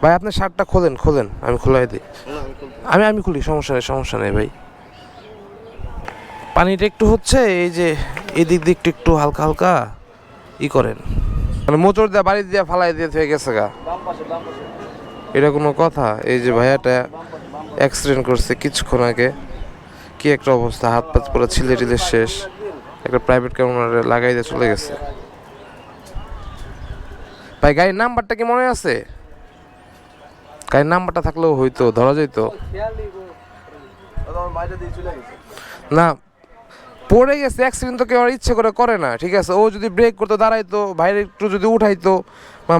ভাই আপনি শার্টটা খোলেন খোলেন আমি খোলাই দিই। আমি আমি খুলি সমস্যা নেই সমস্যা নেই ভাই। পানিটা একটু হচ্ছে এই যে এদিক দিক একটু হালকা হালকা ই করেন। মানে মোচড় দিয়ে বাড়ি দিয়ে ফালাই দিয়ে থেকে গেছে গা। এটা কোনো কথা? এই যে ভাইয়াটা অ্যাক্সিডেন্ট করছে কিছুক্ষণ আগে। কি একটা অবস্থা হাত পাত পুরো ছিলে টিলে শেষ। একটা প্রাইভেট ক্যামেরা লাগাই দিয়ে চলে গেছে। ভাই গাড়ির নাম্বারটা কি মনে আছে? গাড়ির নাম্বারটা থাকলেও হয়তো ধরা যেত না, পড়ে গেছে অ্যাক্সিডেন্ট তো কেউ আর ইচ্ছে করে করে না, ঠিক আছে? ও যদি ব্রেক করতে দাঁড়াইতো ভাইরে একটু যদি উঠাইতো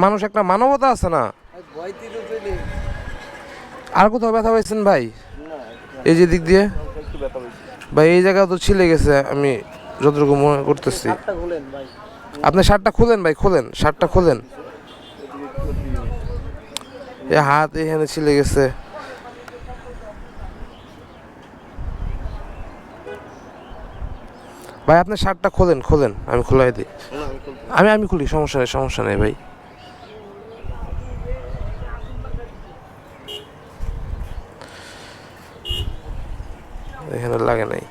মানুষ একটা মানবতা আছে না? আর কোথাও ব্যথা পাইছেন ভাই? এই যে দিক দিয়ে? ভাই, এই জায়গা তো ছিলে গেছে, আমি যতটুকু মনে করতেছি। আপনি শার্টটা খুলেন ভাই, খোলেন, শার্টটা খোলেন। এ হাত এখানে ছিলে গেছে। ভাই, আপনি শার্টটা খোলেন খোলেন, আমি খোলাই দিই। আমি আমি খুলি, সমস্যা নেই সমস্যা নেই ভাই। এখানে লাগে নাই।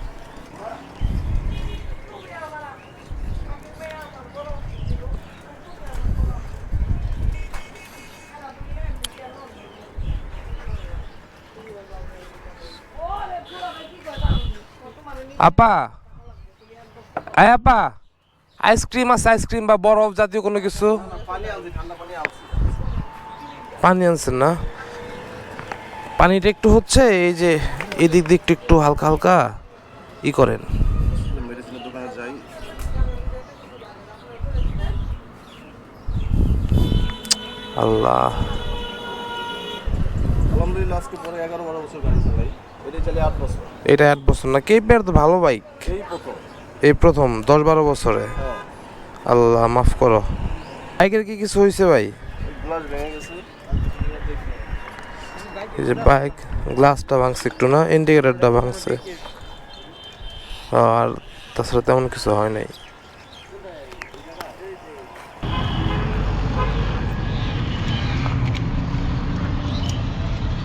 আপা। আয় আপা, আইসক্রিম আছে, আইসক্রিম বা বরফ জাতীয় কোনো কিছু? পানি আনছেন না? পানিটা একটু হচ্ছে, এই যে এদিক দিক একটু হালকা হালকা ই করেন। আল্লাহ। আলহামদুলিল্লাহ, আজকে পরে এগারো বারো বছর গাড়ি চালাই। এটা আট বছর। না কেপের তো ভালো বাইক এই প্রথম। দশ বারো বছরে। হ্যাঁ। আল্লাহ মাফ করো। বাইকের কি কিছু হয়েছে ভাই? এই যে বাইক গ্লাসটা ভাঙছে একটু না? ইন্ডিকেটারটা ভাঙছে। আর তাছাড়া তেমন কিছু হয় নাই।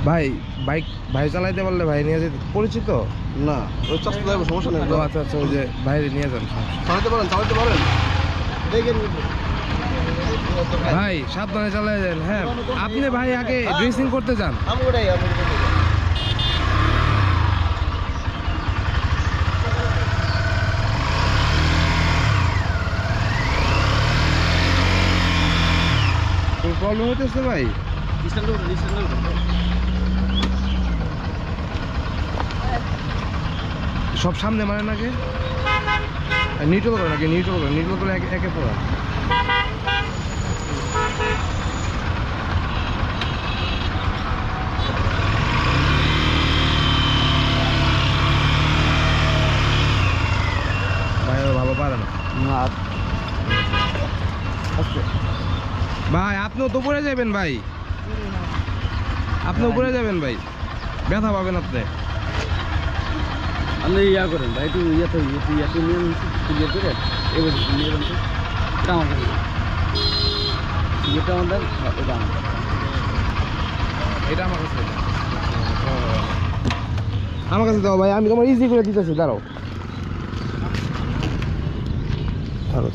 ভাই বাইক ভাই চালাইতে পারলে ভাই নিয়ে যেতে পরিচিত? না ওই চাষতে যাব সমস্যা নেই। আচ্ছা আচ্ছা ওই যে বাইরে নিয়ে যান চালাতে পারেন চালাতে পারেন। দেখেন। ভাই সাবধানে চালাই যান হ্যাঁ। আপনি ভাই আগে ড্রেসিং করতে যান। আমি ওটাই আমি প্রবলেম হইতেছে ভাই? সব সামনে মানে নাকি? নিউট্রাল করে নাকি? নিউট্রাল করে নিউট্রাল করে একে পড়া। ভাই ও ভালো পারে না। ভাই আপনি তো উপরে যাবেন ভাই। আপনি উপরে যাবেন ভাই। ব্যথা পাবেন আপনি। আপনি ইয়া করেন ভাই একটু ইয়ে তো ইয়ে ইয়ে নিয়ে ইয়ে করে এবার নিয়ে যান তো এটা আমার কাছে ইয়েটা আমাদের এটা আমাদের এটা আমার কাছে। আমার কাছে দাও ভাই আমি তোমার ইজি করে দিতেছি দাঁড়াও। ছাড়ো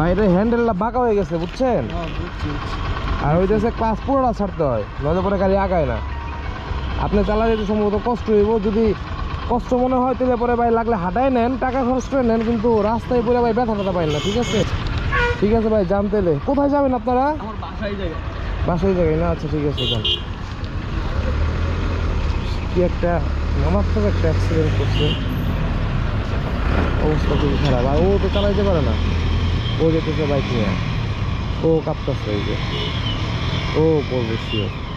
বাইরে হ্যান্ডেলটা বাঁকা হয়ে গেছে বুঝছেন? আর ওই দেশে ক্লাস পুরোটা ছাড়তে হয় নয়তো পরে গাড়ি আগায় না। আপনি চালালে তো সম্ভবত কষ্ট হইব যদি কষ্ট মনে হয় তাহলে পরে ভাই লাগলে হাঁটাই নেন টাকা খরচ করে নেন কিন্তু রাস্তায় পরে ভাই ব্যথা ব্যথা পাইন না ঠিক আছে? ঠিক আছে ভাই যান তাহলে। কোথায় যাবেন আপনারা? বাসায় জায়গায় না? আচ্ছা ঠিক আছে যান। কি একটা মারাত্মক একটা অ্যাক্সিডেন্ট করছে। অবস্থা খুবই খারাপ। আর ও তো চালাইতে পারে না। ও যেতেছে বাইক নিয়ে। ও কাঁপতেছে এই যে। ও করবে শিওর।